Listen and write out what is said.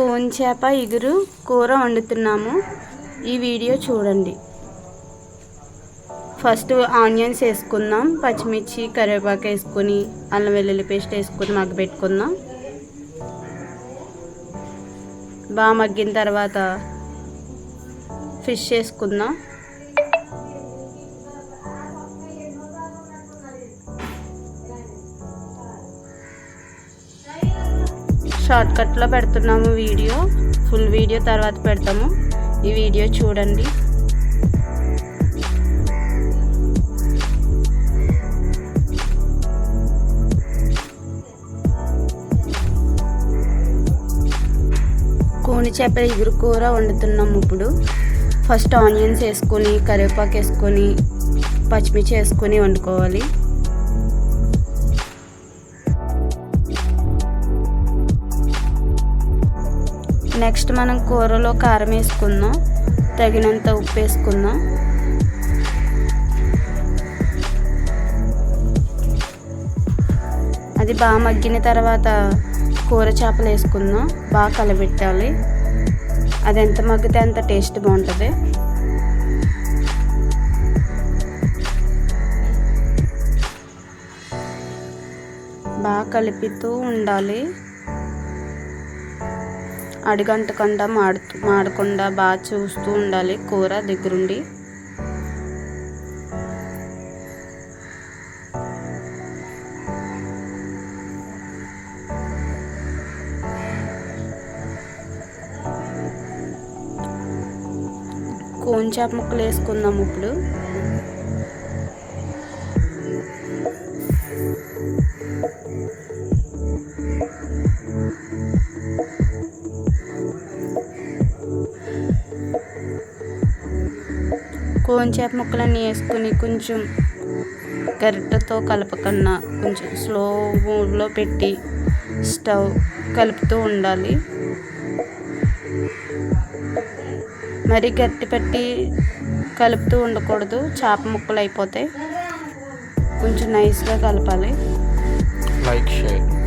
Cone చేప ఇగురు కూర వండుతున్నాము. ఈ వీడియో చూడండి. ఫస్ట్ ఆనియన్స్ వేసుకుందాం పచ్చిమిర్చి కరివేపాకు వేసుకొని అల్లం వెల్లుల్లి పేస్ట్ వేసుకొని మగ్గ పెట్టుకుందాం. బాగా మగ్గిన తర్వాత ఫిష్ వేసుకుందాం. షార్ట్ కట్లో పెడుతున్నాము వీడియో. ఫుల్ వీడియో తర్వాత పెడతాము. ఈ వీడియో చూడండి. కోని చేపల ఎగురు కూర వండుతున్నాము ఇప్పుడు. ఫస్ట్ ఆనియన్స్ వేసుకొని కరివేపాకు వేసుకొని పచ్చిమిర్చి వేసుకొని వండుకోవాలి. నెక్స్ట్ మనం కూరలో కారం వేసుకుందాం. తగినంత ఉప్పు వేసుకుందాం. అది బాగా మగ్గిన తర్వాత కూర చేపలు వేసుకుందాం. బాగా కలబెట్టాలి. అది ఎంత మగ్గితే అంత టేస్ట్ బాగుంటుంది. బాగా కలుపుతూ ఉండాలి. అడిగంటకుండా మాడుతూ మాడకుండా బాగా చూస్తూ ఉండాలి. కూర దగ్గరుండి. కోన్ చేప ముక్కలు వేసుకుందాం ఇప్పుడు. కోన్ చేప ముక్కలన్నీ వేసుకొని కొంచెం గరిటతో కలపకన్నా కొంచెం స్లో మూడ్లో పెట్టి స్టవ్ కలుపుతూ ఉండాలి. మరి గట్టి పెట్టి కలుపుతూ ఉండకూడదు. చేప ముక్కలు అయిపోతాయి కొంచెం నైస్గా కలపాలి. Like share.